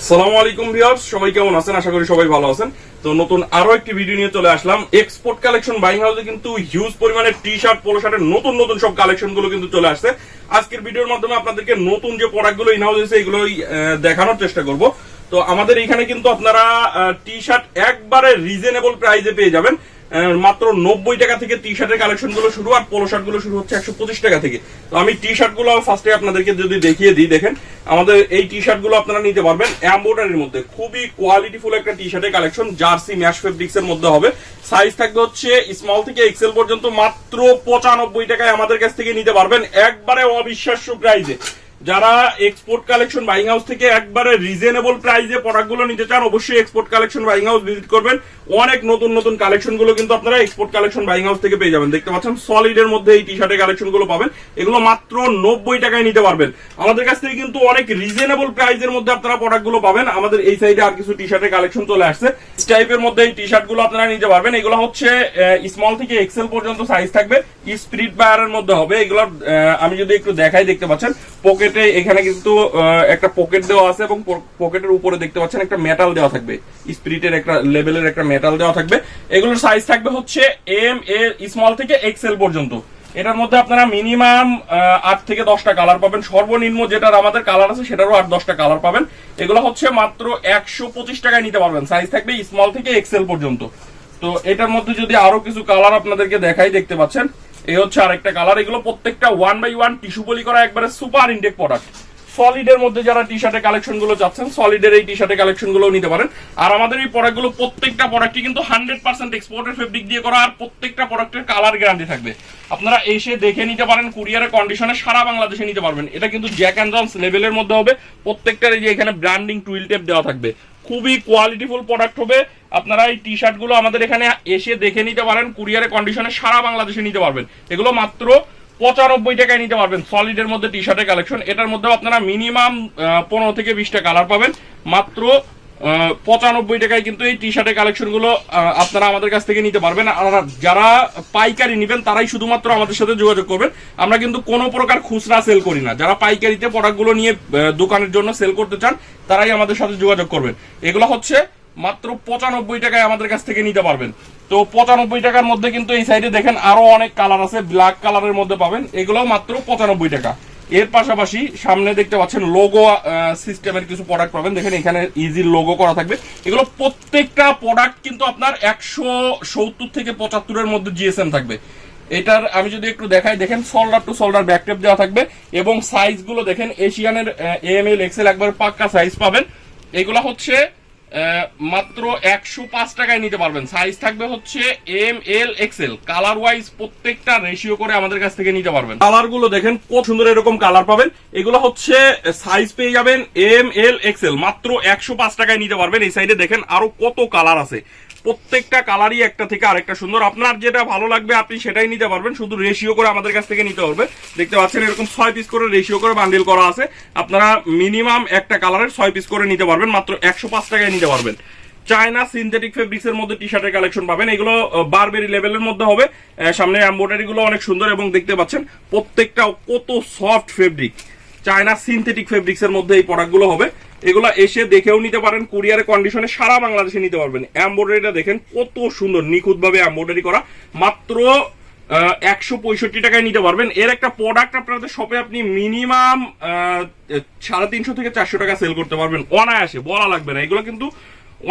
আসসালামু আলাইকুম ভিউয়ার্স, সবাই কেমন আছেন? আশা করি সবাই ভালো আছেন। তো নতুন আরও একটি ভিডিও নিয়ে চলে আসলাম। এক্সপোর্ট কালেকশন বাইং হাউসে কিন্তু হিউজ পরিমাণে টি শার্ট পোলো শার্টের নতুন নতুন সব কালেকশনগুলো কিন্তু চলে আসছে। আজকের ভিডিওর মাধ্যমে আপনাদেরকে নতুন যে প্রোডাক্টগুলো ইন হাউস এসে এগুলোই দেখানোর চেষ্টা করব। তো আমাদের এখানে কিন্তু আপনারা টি শার্ট একবারে রিজনেবল প্রাইসে পেয়ে যাবেন। মাত্র নব্বই টাকা থেকে টি শার্টের কালেকশনগুলো শুরু আর পোলো শার্টগুলো শুরু হচ্ছে একশো পঁচিশ টাকা থেকে। তো আমি টি শার্টগুলো ফার্স্টে আপনাদেরকে যদি দেখিয়ে দিই, দেখেন, আমাদের এই টি শার্টগুলো আপনারা নিতে পারবেন এম্বোটারির মধ্যে। খুবই কোয়ালিটিফুল একটা টি শার্টের কালেকশন জার্সি ম্যাশ ফেব্রিক্স এর মধ্যে হবে। সাইজ থাকবে হচ্ছে স্মল থেকে এক্সেল পর্যন্ত মাত্র পঁচানব্বই টাকায় আমাদের কাছ থেকে নিতে পারবেন। একবারে অবিশ্বাস্য প্রাইজে যারা এক্সপোর্ট কালেকশন বাইং হাউস থেকে একবারে রিজনেবল প্রাইসে প্রোডাক্টগুলো নিতে চান, অবশ্যই export collection buying house visit করবেন। অনেক নতুন নতুন কালেকশনগুলো কিন্তু আপনারা এক্সপোর্ট কালেকশন বাইং হাউস থেকে পেয়ে যাবেন। দেখতে পাচ্ছেন সলিড এর মধ্যে এই টি শার্টের কালেকশনগুলো পাবেন। এগুলো মাত্র নব্বই টাকায় নিতে পারবেন। আমাদের কাছ থেকে কিন্তু অনেক রিজনেবল প্রাইসের মধ্যে আপনারা প্রোডাক্টগুলো পাবেন। আমাদের এই সাইডে আর কিছু টি শার্টের কালেকশন চলে আসছে। টাইপের মধ্যে এই টি শার্টগুলো আপনারা নিতে পারবেন। এগুলো হচ্ছে স্মল থেকে এক্সেল পর্যন্ত সাইজ থাকবে। স্পিরিট বায়ারের মধ্যে হবে। এগুলো আমি যদি একটু দেখাই, দেখতে পাচ্ছেন পকেটে, এখানে কিন্তু একটা পকেট দেওয়া আছে এবং পকেটের উপরে দেখতে পাচ্ছেন একটা মেটাল দেওয়া থাকবে। স্পিরিটের একটা লেভেলের একটা মেটাল দেওয়া থাকবে। এগুলোর সাইজ থাকবে হচ্ছে এম এ স্মল থেকে এক্সেল পর্যন্ত। এটার মধ্যে আপনারা মিনিমাম আট থেকে দশটা কালার পাবেন। সর্বনিম্ন যেটার আমাদের কালার আছে, সেটারও আট দশটা কালার পাবেন। এগুলো হচ্ছে মাত্র একশো পঁচিশ টাকায় নিতে পারবেন। সাইজ থাকবে স্মল থেকে এক্সেল পর্যন্ত। তো এটার মধ্যে যদি আরও কিছু কালার আপনাদেরকে দেখাই, দেখতে পাচ্ছেন। এই হচ্ছে আরেকটা কালার এগুলো প্রত্যেকটা one by one tissue poly করা একবারে সুপার ইনটেক প্রোডাক্ট সলিডের মধ্যে যারা টি শার্টের কালেকশনগুলো চাচ্ছেন সলিডের এই টি শার্টের কালেকশনগুলো নিতে পারেন। আর আমাদের এই প্রোডাক্টগুলো প্রত্যেকটা প্রোডাক্টই কিন্তু হান্ড্রেড পার্সেন্ট এক্সপোর্টের ফেব্রিক দিয়ে করা, আর প্রত্যেকটা প্রোডাক্টের কালার গ্যারান্টি থাকবে। আপনারা এসে দেখে নিতে পারেন কুরিয়ারের কন্ডিশনে সারা বাংলাদেশে নিতে পারবেন। এটা কিন্তু জ্যাক অ্যান্ড জনস লেভেলের মধ্যে হবে। প্রত্যেকটার এই যে এখানে ব্র্যান্ডিং টুইল টেপ দেওয়া থাকবে। খুবই কোয়ালিটিফুল প্রোডাক্ট হবে। আপনারা এই টি শার্টগুলো আমাদের এখানে এসে দেখে নিতে পারেন, কুরিয়ারে কন্ডিশনে সারা বাংলাদেশে নিতে পারবেন। এগুলো মাত্র পঁচানব্বই টাকায় নিতে পারবেন সলিডের মধ্যে টি শার্টের কালেকশন এটার মধ্যেও আপনারা মিনিমাম পনেরো থেকে বিশটা কালার পাবেন। মাত্র পঁচানব্বই টাকায় কিন্তু এই টি শার্টের কালেকশনগুলো আহ, আপনারা আমাদের কাছ থেকে নিতে পারবেন। আর যারা পাইকারি নেবেন তারাই শুধুমাত্র আমাদের সাথে যোগাযোগ করবেন। আমরা কিন্তু কোনো প্রকার খুচরা সেল করি না। যারা পাইকারিতে প্রোডাক্টগুলো নিয়ে দোকানের জন্য সেল করতে চান তারাই আমাদের সাথে যোগাযোগ করবেন। এগুলো হচ্ছে মাত্র পঁচানব্বই টাকায় আমাদের কাছ থেকে নিতে পারবেন। তো পঁচানব্বই টাকার মধ্যে কিন্তু এই সাইডে দেখেন আরও অনেক কালার আছে। ব্ল্যাক কালারের মধ্যে পাবেন। এগুলো মাত্র পঁচানব্বই টাকা। এর পাশাপাশি সামনে দেখতে পাচ্ছেন লোগো সিস্টেমের কিছু প্রোডাক্ট পাবেন। দেখেন এখানে ইজি লোগো করা থাকবে। এগুলো প্রত্যেকটা প্রোডাক্ট কিন্তু আপনার একশো সত্তর থেকে পঁচাত্তরের মধ্যে জিএসএম থাকবে। এটার আমি যদি একটু দেখাই, দেখেন সোল্ডার টু সোল্ডার ব্যাকটেপ দেওয়া থাকবে এবং সাইজগুলো দেখেন এশিয়ানের এম এল এক্সেল একবার পাক্কা সাইজ পাবেন। এগুলো হচ্ছে মাত্র একশো পাঁচ টাকায় নিতে পারবেন। সাইজ থাকবে হচ্ছে M L XL colour wise প্রত্যেকটা রেশিও করে আমাদের কাছ থেকে নিতে পারবেন। কালারগুলো দেখেন কত সুন্দর এরকম কালার পাবেন। এগুলো হচ্ছে সাইজ পেয়ে যাবেন এম এল এক্সেল মাত্র একশো পাঁচ টাকায় নিতে পারবেন। এই সাইডে দেখেন আরও কত কালার আছে। প্রত্যেকটা কালারই একটা থেকে আরেকটা সুন্দর। আপনার যেটা ভালো লাগবে, আপনি সেটাই নিতে পারবেন। শুধু রেশিও করে আমাদের কাছ থেকে নিতে পারবে দেখতে পাচ্ছেন, এরকম ছয় পিস করে রেশিও করে বান্ডিল করা আছে। আপনারা মিনিমাম একটা কালারের ছয় পিস করে নিতে পারবেন, মাত্র একশো পাঁচ টাকায় নিতে পারবেন। চায়না সিনথেটিক ফেব্রিক্স এর মধ্যে টি শার্টের কালেকশন পাবেন। এগুলো বারবেরি লেভেলের মধ্যে হবে। সামনে গুলো অনেক সুন্দর এবং দেখতে পাচ্ছেন, প্রত্যেকটা কত soft fabric China synthetic fabrics এর মধ্যে এই প্রোডাক্টগুলো হবে। এগুলো এসে দেখেও নিতে পারেন, কুরিয়ারের কন্ডিশনে সারা বাংলাদেশে নিতে পারবেন। এম্বোডারিটা দেখেন, কত সুন্দর নিখুঁত ভাবে এম্বোডারি করা। মাত্র একশো পঁয়ষট্টি টাকায় নিতে পারবেন। এর একটা প্রোডাক্ট আপনাদের শপে আপনি মিনিমাম সাড়ে তিনশো থেকে চারশো টাকা সেল করতে পারবেন। অনায়াসে, বলা লাগবে না। এগুলো কিন্তু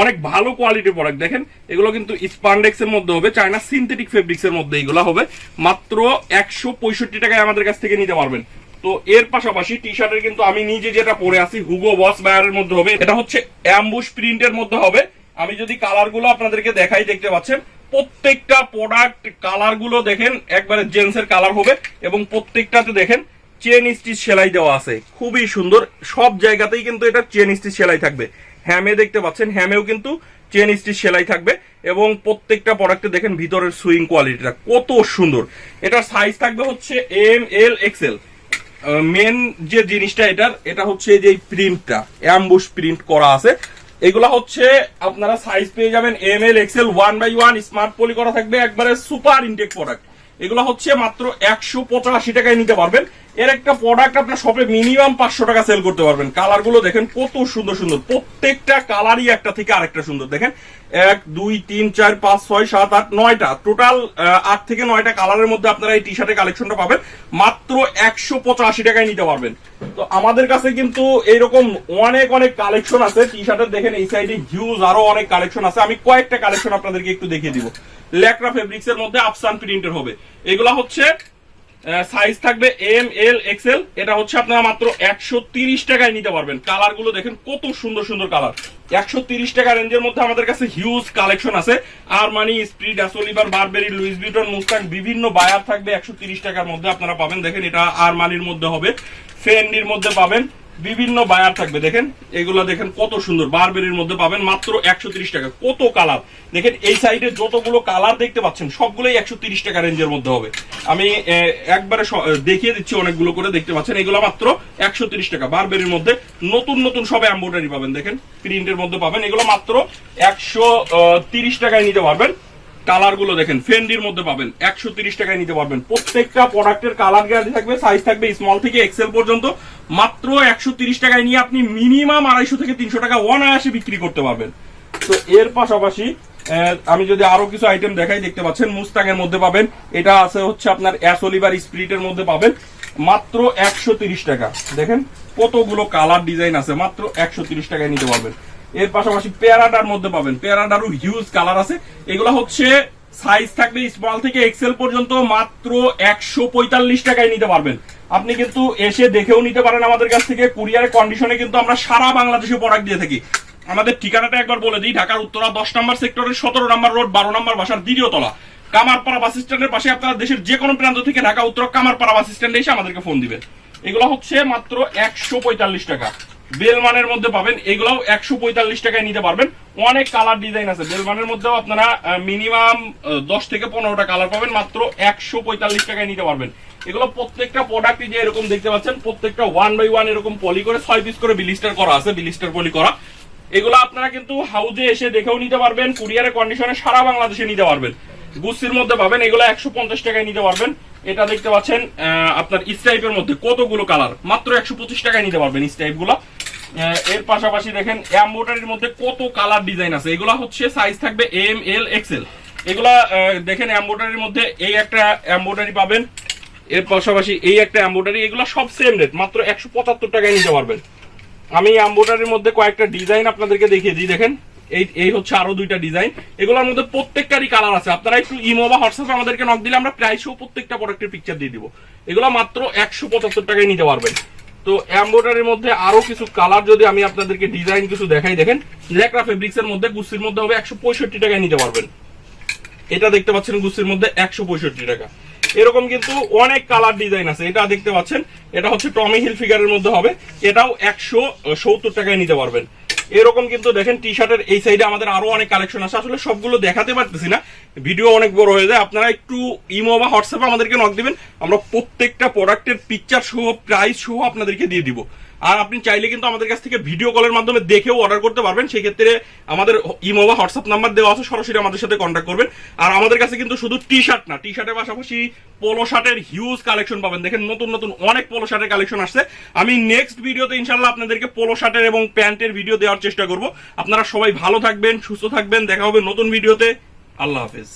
অনেক ভালো কোয়ালিটির প্রোডাক্ট দেখেন, এগুলো কিন্তু স্পান্ডেক্স এর মধ্যে হবে, চায়না সিনথেটিক ফেব্রিক্স এর মধ্যে এগুলো হবে। মাত্র একশো পঁয়ষট্টি টাকায় আমাদের কাছ থেকে নিতে পারবেন। তো এর পাশাপাশি টি শার্টের কিন্তু আমি নিজে যেটা পরে আছি হুগো বস বায়ারের মধ্যে হবে। এটা হচ্ছে অ্যাম্বুশ প্রিন্টের মধ্যে হবে। আমি যদি কালারগুলো আপনাদেরকে দেখাই, দেখতে পাচ্ছেন, প্রত্যেকটা প্রোডাক্ট কালারগুলো দেখেন, একবারে জেন্সের কালার হবে এবং প্রত্যেকটাতে দেখেন চেন স্টিচ সেলাই দেওয়া আছে। খুবই সুন্দর। সব জায়গাতেই কিন্তু এটা চেন স্টিচ সেলাই থাকবে। হ্যামে দেখতে পাচ্ছেন হ্যামেও কিন্তু চেন স্টিচ সেলাই থাকবে এবং প্রত্যেকটা প্রোডাক্টে দেখেন ভিতরের সুইং কোয়ালিটিটা কত সুন্দর। এটার সাইজ থাকবে হচ্ছে এম এল এক্সেল মেন যে জিনিসটা এটার, এটা হচ্ছে যে প্রিন্টটা অ্যাম্বুশ প্রিন্ট করা আছে। এগুলা হচ্ছে আপনারা সাইজ পেয়ে যাবেন M L XL one by one smart poly করা থাকবে, একবারে সুপার ইনটেক প্রোডাক্ট এগুলো হচ্ছে মাত্র একশো পঁচাশি টাকায় নিতে পারবেন। এর একটা প্রোডাক্ট আপনার শপে মিনিমাম পাঁচশো টাকা সেল করতে পারবেন। কালারগুলো দেখেন কত সুন্দর সুন্দর। প্রত্যেকটা কালারই একটা থেকে আরেকটা সুন্দর। দেখেন, এক, দুই, তিন, চার, পাঁচ, ছয়, সাত, আট, নয়টা। টোটাল আট থেকে নয়টা কালারের মধ্যে আপনারা এই টি শার্টের কালেকশনটা পাবেন। মাত্র একশো পঁচাশি টাকায় নিতে পারবেন। তো আমাদের কাছে কিন্তু এইরকম অনেক অনেক কালেকশন আছে। টি শার্টের দেখেন, এই সাইডে হিউজ আরও অনেক কালেকশন আছে। আমি কয়েকটা কালেকশন আপনাদেরকে একটু দেখিয়ে দিব। ল্যাকরা ফেব্রিক্স এর মধ্যে আফসান প্রিন্টের হবে। এগুলা হচ্ছে সাইজ থাকবে এম এল এক্সেল এটা হচ্ছে আপনারা মাত্র একশো টাকায় নিতে পারবেন। কালারগুলো দেখেন কত সুন্দর সুন্দর কালার একশো তিরিশ টাকা রেঞ্জের মধ্যে আমাদের কাছে হিউজ কালেকশন আছে। আর মানি স্প্রিড অ্যাসোলিভার বারবেরি লুইস বিটন মুস্তাক বিভিন্ন বায়ার থাকবে একশো তিরিশ টাকার মধ্যে। আপনারা পাবেন। দেখেন এটা আর মানির মধ্যে হবে। ফেন্ডির মধ্যে পাবেন। বিভিন্ন বায়ার থাকবে, দেখেন? এগুলো দেখেন কত সুন্দর বারবেরির মধ্যে পাবেন মাত্র একশো টাকা, কত কালার দেখেন এই সাইডে যতগুলো কালার দেখতে পাচ্ছেন, সবগুলোই একশো টাকা রেঞ্জের মধ্যে হবে। আমি একবারে দেখিয়ে দিচ্ছি অনেকগুলো করে, দেখতে পাচ্ছেন, এগুলো মাত্র একশো টাকা। বারবেরির মধ্যে নতুন নতুন সব এম্বোটারি পাবেন, দেখেন প্রিন্টের মধ্যে পাবেন, এগুলো মাত্র একশো টাকায় নিতে পারবেন। কালারগুলো দেখেন ফেন্ডির মধ্যে পাবেন, একশো তিরিশ টাকায় নিতে পারবেন। প্রত্যেকটা প্রোডাক্টের কালার গ্যারান্টি থাকবে সাইজ থাকবে স্মল থেকে এক্সেল পর্যন্ত। মাত্র একশো তিরিশ টাকায় নিয়ে আপনি মিনিমাম আড়াইশো থেকে তিনশো টাকা অনায়াসে বিক্রি করতে পারবেন। তো এর পাশাপাশি আমি যদি আরও কিছু আইটেম দেখাই, দেখতে পাচ্ছেন মুস্তাং এর মধ্যে পাবেন। এটা আছে হচ্ছে আপনার অ্যাসোলিভার স্পিরিটের মধ্যে পাবেন। মাত্র একশো টাকা। দেখেন, কতগুলো কালার ডিজাইন আছে, মাত্র একশো টাকায় নিতে পারবেন। এর পাশাপাশি প্যারাডার মধ্যে পাবেন। প্যারাডারও হিউজ কালার আছে। এগুলো হচ্ছে সাইজ থাকবে স্মল থেকে এক্সেল পর্যন্ত মাত্র একশো পঁয়তাল্লিশ টাকায় নিতে পারবেন। আপনি কিন্তু এসে দেখেও নিতে পারেন আমাদের কাছ থেকে। কুরিয়ারের কন্ডিশনে কিন্তু আমরা সারা বাংলাদেশে প্রোডাক্ট দিয়ে থাকি। আমাদের ঠিকানাটা একবার বলে দিই, ঢাকার উত্তরা দশ নম্বর সেক্টরের সতেরো নম্বর রোড বারো নম্বর বাসার দ্বিতীয় তলা। কামারপাড়া বাস স্ট্যান্ডের পাশে আপনারা দেশের যে কোনো প্রান্ত থেকে ঢাকা উত্তরা কামারপাড়া বাস স্ট্যান্ডে এসে আমাদেরকে ফোন দিবেন। এগুলো হচ্ছে মাত্র একশো পঁয়তাল্লিশ টাকা। বেলমানের মধ্যে পাবেন, এগুলাও একশো পঁয়তাল্লিশ টাকায় নিতে পারবেন। অনেক কালার ডিজাইন আছে। বেলমানের মধ্যেও আপনারা মিনিমাম দশ থেকে পনেরোটা কালার পাবেন, মাত্র একশো পঁয়তাল্লিশ টাকায় নিতে পারবেন। এগুলো প্রত্যেকটা প্রোডাক্টই যে এরকম দেখতে পাচ্ছেন, প্রত্যেকটা ওয়ান বাই ওয়ান এরকম পলি করে, ছয় পিস করে বিলিস্টার করা আছে বিলিস্টার পলি করা। এগুলো আপনারা কিন্তু হাউজে এসে দেখেও নিতে পারবেন কুরিয়ারের কন্ডিশনে সারা বাংলাদেশে নিতে পারবেন। গুস্তির মধ্যে পাবেন, এগুলো একশো পঞ্চাশ টাকায় নিতে পারবেন। এটা দেখতে পাচ্ছেন আপনার স্টাইপের মধ্যে কতগুলো কালার মাত্র একশো পঁচিশ টাকায় নিতে পারবেন স্টাইপগুলো এর পাশাপাশি দেখেন এম্বোটারির মধ্যে কত কালার ডিজাইন আছে। এগুলো হচ্ছে সাইজ থাকবে এম এল এক্সেল এগুলা দেখেন এম্বোটারির মধ্যে এই একটা এম্বোটারি পাবেন। এর পাশাপাশি এই একটা এম্বোটারি এগুলো সব সেম রেট মাত্র একশো পঁচাত্তর টাকায় নিতে পারবেন। আমি এম্বোটারির মধ্যে কয়েকটা ডিজাইন আপনাদেরকে দেখিয়ে দিই, দেখেন। এই এই হচ্ছে আরও দুইটা ডিজাইন এগুলোর মধ্যে প্রত্যেকটারই কালার আছে। আপনারা একটু ইমো বা হোয়াটসঅ্যাপে আমাদেরকে নক দিলে আমরা প্রায় সহ প্রত্যেকটা প্রোডাক্টের পিকচার দিয়ে দিব। এগুলো মাত্র একশো পঁচাত্তর টাকায় নিতে পারবেন। তো এম্বোটারির মধ্যে আরও কিছু কালার যদি আমি আপনাদেরকে ডিজাইন কিছু দেখাই, দেখেন ল্যাকরা ফেব্রিক্স এর মধ্যে গুসির মধ্যে হবে একশো পঁয়ষট্টি টাকায় নিতে পারবেন। এটা দেখতে পাচ্ছেন গুসির মধ্যে একশো পঁয়ষট্টি টাকা। এরকম কিন্তু অনেক কালার ডিজাইন আছে। এটা দেখতে পাচ্ছেন, এটা হচ্ছে টমি হিল ফিগারের মধ্যে হবে। এটাও একশো সত্তর টাকায় নিতে পারবেন। এরকম কিন্তু দেখেন টি শার্টের এই সাইডে আমাদের আরও অনেক কালেকশন আছে। আসলে সবগুলো দেখাতে পারতেছি না। ভিডিও অনেক বড় হয়ে যায়। আপনারা একটু ইমো বা হোয়াটসঅ্যাপে আমাদেরকে নক দিবেন। আমরা প্রত্যেকটা প্রোডাক্টের পিকচার সহ প্রাইস সহ আপনাদেরকে দিয়ে দিব। আর আপনি চাইলে কিন্তু আমাদের কাছ থেকে ভিডিও কলের মাধ্যমে দেখেও অর্ডার করতে পারবেন। সেই ক্ষেত্রে আমাদের ইমো বা হোয়াটসঅ্যাপ নাম্বার দেওয়া আছে, সরাসরি আমাদের সাথে কন্ট্যাক্ট করবেন। আর আমাদের কাছে কিন্তু শুধু টি শার্ট না টি শার্টের পাশাপাশি পোলো শার্টের হিউজ কালেকশন পাবেন। দেখেন নতুন নতুন অনেক পোলো শার্টের কালেকশন আসছে। আমি নেক্সট ভিডিওতে ইনশাল্লাহ আপনাদেরকে পোলো শার্টের এবং প্যান্টের ভিডিও দেওয়ার চেষ্টা করব। আপনারা সবাই ভালো থাকবেন, সুস্থ থাকবেন। দেখা হবে নতুন ভিডিওতে আল্লাহ হাফেজ।